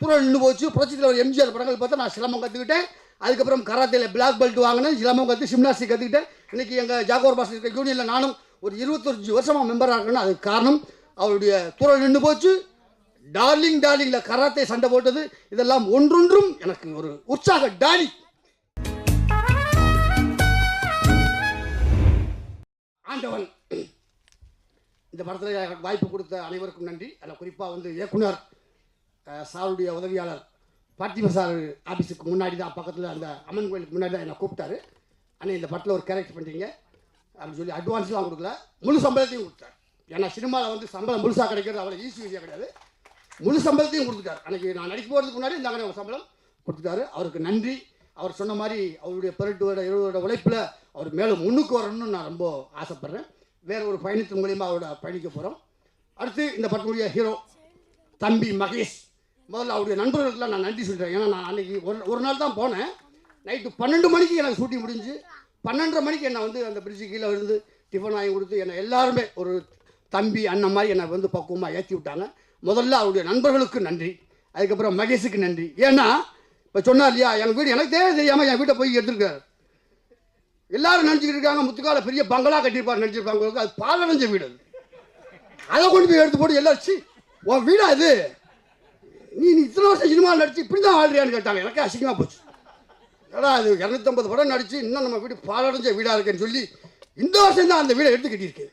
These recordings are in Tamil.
தூரம் நின்று போச்சு புரட்சித்தில் ஒரு எம்ஜிஆர் படங்கள் பார்த்தா நான் சிலம்பம் கற்றுக்கிட்டேன் அதுக்கப்புறம் கராத்தேல பிளாக் பெல்ட் வாங்கினேன். சிலம்பம் கற்று ஜிம்னாஸ்டிக் கற்றுக்கிட்டேன் இன்னைக்கு எங்கள் ஜாகோர் பாஸ் இருக்க யூனியனில் நானும் ஒரு இருபத்தஞ்சு வருஷமாக மெம்பராக இருக்கேன்னா அதுக்கு காரணம் அவருடைய தூரம் நின்று போச்சு. டார்லிங் டார்லிங்கில் கராத்தே சண்டை போட்டது. இதெல்லாம் ஒன்றொன்றும் எனக்கு ஒரு உற்சாக டாலி. ஆண்டவன் இந்த படத்தில் வாய்ப்பு கொடுத்த அனைவருக்கும் நன்றி. அதில் குறிப்பாக வந்து இயக்குனர் சாருடைய உதவியாளர் பார்த்திப சார் ஆஃபீஸுக்கு முன்னாடி தான் பக்கத்தில் அந்த அம்மன் கோயிலுக்கு முன்னாடி தான் என்னை கூப்பிட்டாரு. ஆனால் இந்த படத்தில் ஒரு கேரக்டர் பண்ணுறீங்க அப்படின்னு சொல்லி அட்வான்ஸ்லாம் கொடுக்கல. முழு சம்பளத்தையும் கொடுத்தார். ஏன்னா சினிமாவில் வந்து சம்பளம் முழுசாக கிடைக்கிறது அவ்வளோ ஈஸி ஈஸியாக கிடையாது. முழு சம்பளத்தையும் கொடுத்துட்டார். அன்றைக்கி நான் நடிக்க போகிறதுக்கு முன்னாடி இந்த அவங்க சம்பளம் கொடுத்துட்டாரு. அவருக்கு நன்றி. அவர் சொன்ன மாதிரி அவருடைய பதினெட்டு வருட இருபது வருட உழைப்பில் அவர் மேலும் முன்னுக்கு வரணும்னு நான் ரொம்ப ஆசைப்பட்றேன். வேறு ஒரு பயணத்தின் மூலியமாக அவரோட பயணிக்க போகிறோம் அடுத்து இந்த படத்துடைய ஹீரோ தம்பி மகேஷ். முதல்ல அவருடைய நண்பர்களுக்கெல்லாம் நான் நன்றி சொல்கிறேன் ஏன்னா நான் அன்னைக்கு ஒரு ஒரு நாள் தான் போனேன். நைட்டு பன்னெண்டு மணிக்கு எனக்கு ஷூட்டிங் முடிஞ்சு பன்னெண்டரை மணிக்கு என்னை வந்து அந்த பிரிட்ஜு கீழே இருந்து டிஃபன் வாங்கி கொடுத்து என்னை எல்லாருமே ஒரு தம்பி அண்ணன் மாதிரி என்னை வந்து பக்குவமாக ஏற்றி விட்டாங்க. முதல்ல அவருடைய நண்பர்களுக்கு நன்றி. அதுக்கப்புறம் மகேஷுக்கு நன்றி. ஏன்னா இப்போ சொன்னார் இல்லையா எங்கள் வீடு எனக்கு தேவை தெரியாமல் என் வீட்டை போய் எடுத்துருக்காரு எல்லாரும் நினச்சிக்கிட்டு இருக்காங்க முத்துக்கால பெரிய பங்களா கட்டியிருப்பார் நினச்சிருப்பாங்க. அது பாலடைஞ்ச வீடு அது. அதை கொண்டு போய் எடுத்து போட்டு எல்லாம் உன் வீடா இது? நீ நீ இத்தனை வருஷம் சினிமா நடிச்சு இப்படி தான் ஆடுறியான்னு கேட்டாங்க. எனக்கு அசிங்கமாக போச்சு. ஏடா அது இரநூத்தம்பது படம் நடிச்சு இன்னும் நம்ம வீடு பாலடைஞ்ச வீடாக இருக்குன்னு சொல்லி இந்த வருஷம் தான் அந்த வீடை எடுத்து கட்டியிருக்கேன்.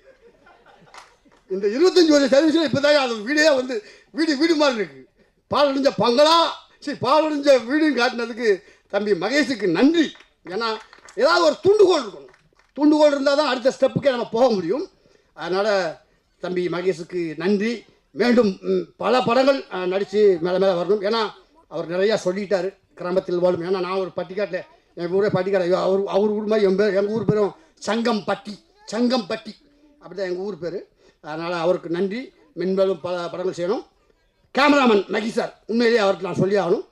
இந்த இருபத்தஞ்சி வருஷம் சர்வீஸில் இப்போ தான் வீடே வந்து வீடு வீடு மாதிரி இருக்கு. பாலடைஞ்ச பங்களா சரி பாலடைஞ்ச வீடுன்னு காட்டினதுக்கு தம்பி மகேஷுக்கு நன்றி. ஏன்னா ஏதாவது ஒரு துண்டுகோல் இருக்கணும். துண்டுகோல் இருந்தால் தான் அடுத்த ஸ்டெப்புக்கே நம்ம போக முடியும். அதனால் தம்பி மகேஷுக்கு நன்றி. மீண்டும் பல படங்கள் நடித்து மேலே மேலே வரணும். ஏன்னா அவர் நிறையா சொல்லிட்டார். கிராமத்தில் வாழும். ஏன்னா நான் ஒரு பட்டிக்காட்டில் என் ஊரே பட்டிக்காடு. ஐயோ, அவர் அவர் ஊர் மாதிரி என் பேர் எங்கள் ஊர் பேரும் சங்கம்பட்டி சங்கம்பட்டி அப்படி தான் எங்கள் ஊர் பேர். அதனால் அவருக்கு நன்றி. மென்மேலும் பல படங்கள் செய்யணும். கேமராமேன் மகி சார் உண்மையிலேயே அவருக்கு நான் சொல்லி ஆகணும்.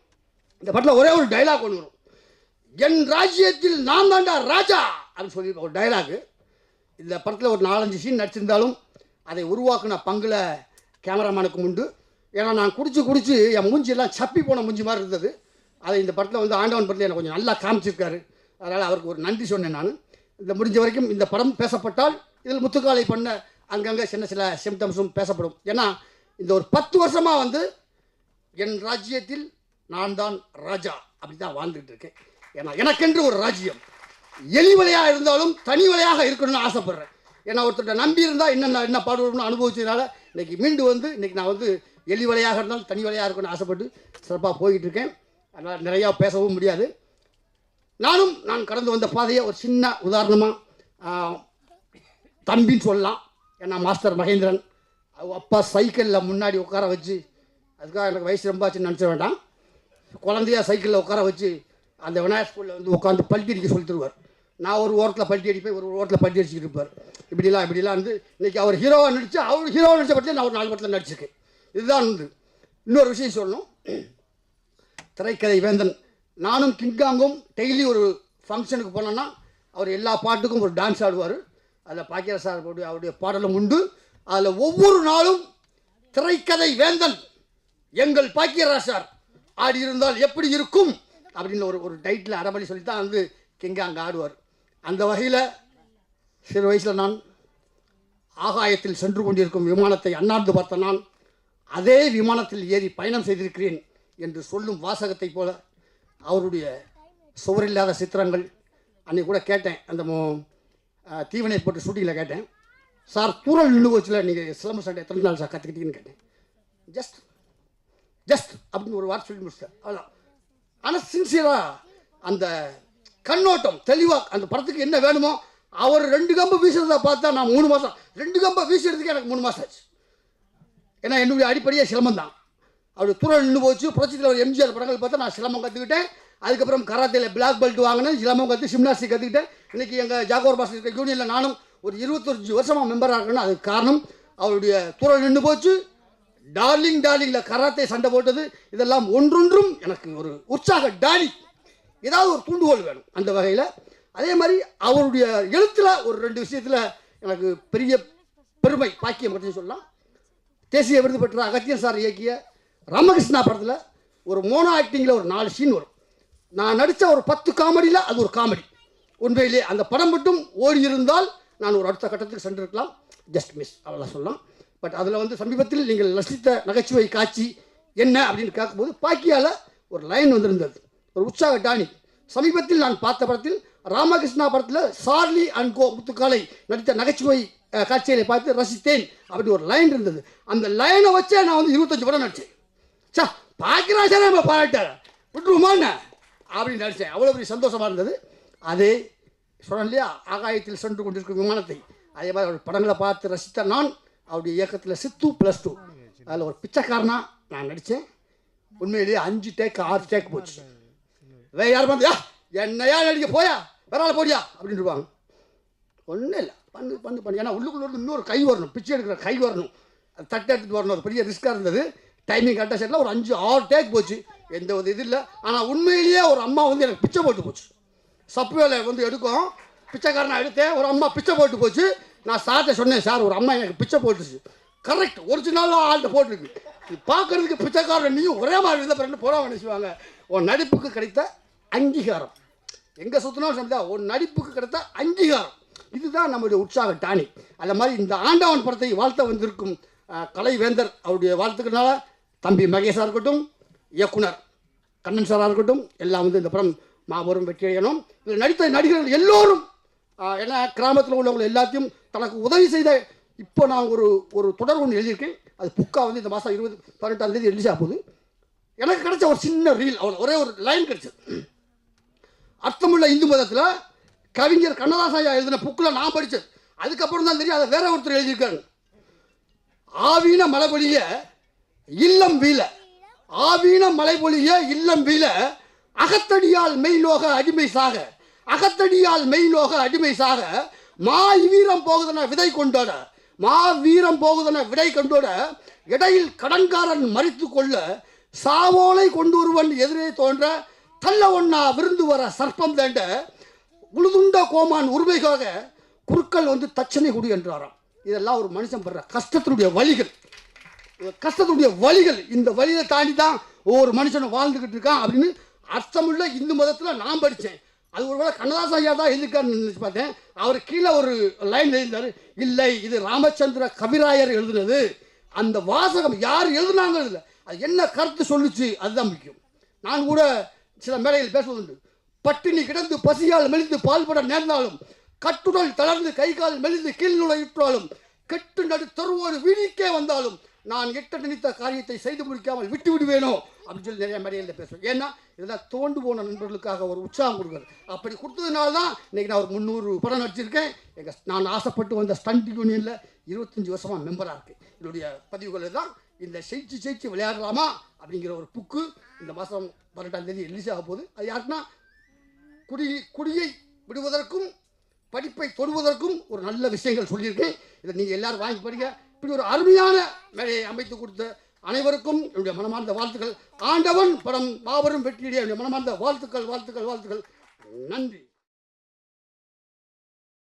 இந்த படத்தில் ஒரே ஒரு டைலாக் ஒன்று வரும். என் ராஜ்யத்தில் நான் தாண்டா ராஜா அப்படின்னு சொல்லி ஒரு டைலாகு இந்த படத்தில் ஒரு நாலஞ்சு சீன் நடிச்சிருந்தாலும் அதை உருவாக்குன பங்கில் கேமராமேனுக்கு உண்டு ஏன்னா நான் குடிச்சு குடிச்சு என் மூஞ்சி எல்லாம் சப்பி போன மூஞ்சி மாதிரி இருந்தது. அதை இந்த படத்தில் வந்து ஆண்டவன் படத்தில் எனக்கு கொஞ்சம் நல்லா காமிச்சிருக்காரு. அதனால் அவருக்கு ஒரு நன்றி சொன்னேன் நான். இந்த முடிஞ்ச வரைக்கும் இந்த படம் பேசப்பட்டால் இதில் முத்துக்காலை பண்ண அங்கங்கே சின்ன சில சிம்டம்ஸும் பேசப்படும். ஏன்னா இந்த ஒரு பத்து வருஷமாக வந்து என் ராஜ்யத்தில் நான் தான் ராஜா அப்படி தான் வாழ்ந்துட்டு இருக்கேன். ஏன்னா எனக்கென்று ஒரு ராஜ்யம். எலிவலையாக இருந்தாலும் தனி வலையாக இருக்கணும்னு ஆசைப்படுறேன். ஏன்னா ஒருத்தர்கிட்ட நம்பி இருந்தால் என்னென்ன என்ன பாடுவோம்னு அனுபவிச்சதுனால இன்னைக்கு மீண்டு வந்து இன்னைக்கு நான் வந்து எலி வலையாக இருந்தாலும் தனி வலையாக இருக்கணும்னு ஆசைப்பட்டு சிறப்பாக போய்கிட்டு இருக்கேன் அதனால் நிறையா பேசவும் முடியாது. நானும் நான் கடந்து வந்த பாதையை ஒரு சின்ன உதாரணமாக தம்பின்னு சொல்லலாம். ஏன்னா மாஸ்டர் மகேந்திரன். அப்பா சைக்கிளில் முன்னாடி உட்கார வச்சு அதுக்காக எனக்கு வயசு ரொம்ப ஆச்சுன்னு நினச்ச வேண்டாம். குழந்தையா சைக்கிளில் உட்கார வச்சு அந்த விநாயகர் ஸ்கூலில் வந்து உட்காந்து பல்ட்டி அடிக்க சொல்லி தருவார். நான் ஒரு ஓரத்தில் பல்ட்டி அடிப்பேன் ஒரு ஓரத்தில் பல்ட்டி அடிச்சுட்டு இருப்பார். இப்படிலாம் இப்படிலாம் வந்து இன்றைக்கி அவர் ஹீரோவாக நடித்து அவர் ஹீரோவாக நடித்த படத்தில் நான் ஒரு நாலு படத்தில் நடிச்சிருக்கேன். இதுதான் வந்து இன்னொரு விஷயம் சொல்லணும். திரைக்கதை வேந்தன். நானும் கிங்காங்கும் டெய்லி ஒரு ஃபங்க்ஷனுக்கு போனோன்னா அவர் எல்லா பாட்டுக்கும் ஒரு டான்ஸ் ஆடுவார். அதில் பாக்கிய சார் அவருடைய அவருடைய பாடலும் உண்டு. அதில் ஒவ்வொரு நாளும் திரைக்கதை வேந்தன் எங்கள் பாக்கியராஜ் சார் ஆடி இருந்தால் எப்படி இருக்கும்? அப்படின்னு ஒரு ஒரு டைட்டில் அரைமணி சொல்லி தான் வந்து கிங்காங்க ஆடுவார். அந்த வகையில் சிறு வயசில் நான் ஆகாயத்தில் சென்று கொண்டிருக்கும் விமானத்தை அண்ணாந்து பார்த்த நான் அதே விமானத்தில் ஏறி பயணம் செய்திருக்கிறேன் என்று சொல்லும் வாசகத்தை போல அவருடைய சுவரில்லாத சித்திரங்கள் அன்னைக்கு கூட கேட்டேன். அந்த மோ- தீவனை போட்டு ஷூட்டிங்கில் கேட்டேன். சார் தூரல் நின்று நீங்கள் சிலம்பு சண்டை எத்தனை நாள் சார் கற்றுக்கிட்டீங்கன்னு கேட்டேன். ஜஸ்ட் ஜஸ்ட் அப்படின்னு ஒரு வார்த்தை சொல்லி முடிச்சிட்டேன். அவ்வளோ ஆனால் சின்சியராக அந்த கண்ணோட்டம் தெளிவாக அந்த படத்துக்கு என்ன வேணுமோ அவர் ரெண்டு கம்பு வீசுறதை பார்த்தா நான் மூணு மாதம் ரெண்டு கம்பை வீசுறதுக்கு எனக்கு மூணு மாதம் ஆச்சு. ஏன்னா என்னுடைய அடிப்படையே சிலம்பம் தான் அவர் தூரம் நின்று போச்சு. புரட்சித்தில் ஒரு எம்ஜிஆர் படங்கள் பார்த்தா நான் சிலம்பம் கற்றுக்கிட்டேன் அதுக்கப்புறம் கராத்தேல பிளாக் பெல்ட் வாங்கினேன். சிலம்பம் கற்று ஜிம்னாஸ்டிக் கற்றுக்கிட்டேன் இன்றைக்கி எங்கள் ஜாகோர் பாஸ் இருக்கிற யூனியனில் நானும் ஒரு இருபத்தஞ்சு வருஷமாக மெம்பராக இருக்கேன்னா அதுக்கு காரணம் அவருடைய தூரம் நின்று போச்சு. டார்லிங் டார்லிங்கில் கராத்தே சண்டை போட்டது. இதெல்லாம் ஒன்றொன்றும் எனக்கு ஒரு உற்சாக டாலி ஏதாவது ஒரு தூண்டுகோல் வேணும் அந்த வகையில். அதே மாதிரி அவருடைய எழுத்தில் ஒரு ரெண்டு விஷயத்தில் எனக்கு பெரிய பெருமை பாக்கியம் பற்றி சொல்லலாம். தேசிய விருது பெற்ற அகத்தியன் சார் இயக்கிய ராமகிருஷ்ணா படத்தில் ஒரு மோனோ ஆக்டிங்கில் ஒரு நாலு சீன் வரும். நான் நடித்த ஒரு பத்து காமெடியில் அது ஒரு காமெடி. உண்மையிலே அந்த படம் மட்டும் ஓடி இருந்தால் நான் ஒரு அடுத்த கட்டத்துக்கு சென்றிருக்கலாம். ஜஸ்ட் மிஸ் அவ்வளோ சொல்லலாம். பட் அதில் வந்து சமீபத்தில் நீங்கள் ரசித்த நகைச்சுவை காட்சி என்ன அப்படின்னு கேட்கும்போது பாக்கியால் ஒரு லைன் வந்திருந்தது. ஒரு உற்சாக டானி. சமீபத்தில் நான் பார்த்த படத்தில் ராமகிருஷ்ணா படத்தில் சார்லி அண்ட் கோ முத்துக்காலை நடித்த நகைச்சுவை காட்சிகளை பார்த்து ரசித்தேன் அப்படின்னு ஒரு லைன் இருந்தது. அந்த லைனை வச்சே நான் வந்து இருபத்தஞ்சு படம் நடித்தேன் சா பாக்கியராஜாரே நம்ம பாராட்டார். விட்டுருமாண்ண அப்படின்னு நடித்தேன் அவ்வளோ பெரிய சந்தோஷமாக இருந்தது. அதே சொன்னேன் இல்லையா? ஆகாயத்தில் சென்று கொண்டிருக்கும் விமானத்தை. அதே மாதிரி அவர் படங்களை பார்த்து ரசித்த நான் அவருடைய இயக்கத்தில் சித்து ப்ளஸ் டூ அதில் ஒரு பிச்சைக்காரனா நான் நடித்தேன் உண்மையிலேயே அஞ்சு டேக் ஆறு டேக் போச்சு. வேற யாரும் வந்து என்னையா நடிக்க போயா? வேறால போடியா? அப்படின்ட்டுருவாங்க ஒன்றும் இல்லை. பண்ணு பண்ணு பண்ணு. ஏன்னா உள்ளுக்குள்ள இருந்து இன்னொரு கை வரணும். பிச்சை எடுக்கிற கை வரணும். அது தட்டை எடுத்துகிட்டு வரணும். அது பெரிய ரிஸ்க்காக இருந்தது. டைமிங் கரெக்டாக செட்டில் ஒரு அஞ்சு ஆறு டேக் போச்சு. எந்த ஒரு இது இல்லை. ஆனால் உண்மையிலேயே ஒரு அம்மா வந்து எனக்கு பிச்சை போட்டு போச்சு. சப்பு வேலை வந்து எடுக்கும். பிச்சைக்காரனை எடுத்தேன். ஒரு அம்மா பிச்சை போட்டு போச்சு. நான் சார்ட்ட சொன்னேன் சார் ஒரு அம்மா எனக்கு பிச்சை போட்டுச்சு. கரெக்ட் ஒரிஜினலாக ஆள்கிட்ட போட்டுருக்கு. பார்க்குறதுக்கு பிச்சைக்காரன் நீயும் ஒரே மாதிரி இருந்தால் ரெண்டு புறம் நினைச்சுவாங்க. உன் நடிப்புக்கு கிடைத்த அங்கீகாரம். எங்கே சுற்றினாலும் சமைதா ஒரு நடிப்புக்கு கிடைத்த அங்கீகாரம். இதுதான் நம்முடைய உற்சாக டானி. அந்த மாதிரி இந்த ஆண்டவன் படத்தை வாழ்த்த வந்திருக்கும் கலைவேந்தர் அவருடைய வாழ்த்துக்கிறனால தம்பி மகேஷாக இருக்கட்டும் இயக்குனர் கண்ணன் சாராக இருக்கட்டும் எல்லாம் வந்து இந்த படம் மாபெரும் வெற்றி அடையணும். இதில் நடித்த நடிகர்கள் எல்லோரும் ஏன்னா கிராமத்தில் உள்ளவங்க எல்லாத்தையும் தனக்கு உதவி செய்த இப்போ நான் ஒரு ஒரு தொடர் ஒன்று எழுதியிருக்கேன். அது புக்கா வந்து இந்த மாதம் இருபது பதினெட்டாம் தேதி ரிலீஸ் போகுது. எனக்கு கிடைச்ச ஒரு சின்ன ரீல் அவ்வளோ ஒரே ஒரு லைன் கிடைச்சது. அர்த்தமுள்ள இந்து மதத்தில் கவிஞர் கண்ணதாசாயா எழுதின புக்கில் நான் படித்தது அதுக்கப்புறம் தான் தெரியும் அதை வேற ஒருத்தர் எழுதியிருக்காங்க ஆவீன மலைபொழிய இல்லம் வீழ. ஆவீன மலைபொழிய இல்லம் வீழ. அகத்தடியால் மெய்லோக அடிமை சாக. அகத்தடியால் மெய்லோக அடிமை சாக. மா வீரம் போகுதுன விதை கொண்டோட. மா வீரம் போகுதுன விடை கொண்டோட. இடையில் கடன்காரன் மறித்து கொள்ள. சாவோலை கொண்டு ஒருவன் எதிரே தோன்ற. தள்ள ஒன்னா விருந்து வர சர்ப்பம் தேண்ட உழுதுண்ட கோமான் உரிமைக்காக குருக்கள் வந்து தச்சனை குடி என்றாராம். இதெல்லாம் ஒரு மனுஷன் படுற கஷ்டத்தினுடைய வழிகள். கஷ்டத்தினுடைய கஷ்டத்துடைய வழிகள் இந்த வழியை தாண்டி தான் ஒவ்வொரு மனுஷனும் வாழ்ந்துக்கிட்டு இருக்கான் அப்படின்னு அர்த்தமுள்ள இந்து மதத்தில் நான் படித்தேன் அது ஒருவேளை கண்ணதாசன் ஐயா தான் எழுதிருக்காருன்னு நினச்சி பார்த்தேன். அவர் கீழே ஒரு லைன் எழுதினார் இல்லை இது ராமச்சந்திர கவிராயர் எழுதுனது. அந்த வாசகம் யார் எழுதுனாங்க இல்லை. அது என்ன கருத்து சொல்லுச்சு? அதுதான் முக்கியம். நான் கூட சில மேடையில் பேசுவதுண்டு பட்டினி கிடந்து பசியால் மெலிந்து பால்பட நேர்ந்தாலும் கட்டுடல் தளர்ந்து கை கால் மெலிந்து கீழ் நுழையிற்றாலும் கெட்டு நடு தெருவோடு வீடிக்கே வந்தாலும் நான் எட்ட நினைத்த காரியத்தை செய்து முடிக்காமல் விட்டு விடுவேனோ? அப்படின்னு சொல்லி நிறைய மேடையில் பேசுவேன் ஏன்னா இதெல்லாம் தோண்டு போன நண்பர்களுக்காக ஒரு உற்சாகம் கொடுக்குறது. அப்படி கொடுத்ததுனால தான் இன்றைக்கி நான் ஒரு முந்நூறு படம் நடிச்சிருக்கேன். எங்கள் நான் ஆசைப்பட்டு வந்த ஸ்டண்ட் யூனியனில் இருபத்தஞ்சி வருஷமாக மெம்பராக இருக்கேன். என்னுடைய பதிவுகள் தான் இந்த செய்ச்சு செய்ச்சு விளையாடலாமா அப்படிங்கிற ஒரு புக்கு இந்த மாதம் பன்னெண்டாம் தேதி ரிலீஸ் ஆக போகுது. அது யாருன்னா குடி குடியை விடுவதற்கும் படிப்பை தொடுவதற்கும் ஒரு நல்ல விஷயங்கள் சொல்லியிருக்கேன் இதை நீங்கள் எல்லாரும் வாங்கி படிங்க. இப்படி ஒரு அருமையான மேடையை அமைத்து கொடுத்த அனைவருக்கும் என்னுடைய மனமார்ந்த வாழ்த்துக்கள். ஆண்டவன் படம் மாபெரும் வெற்றியுடைய என்னுடைய மனமார்ந்த வாழ்த்துக்கள் வாழ்த்துக்கள் வாழ்த்துக்கள். நன்றி.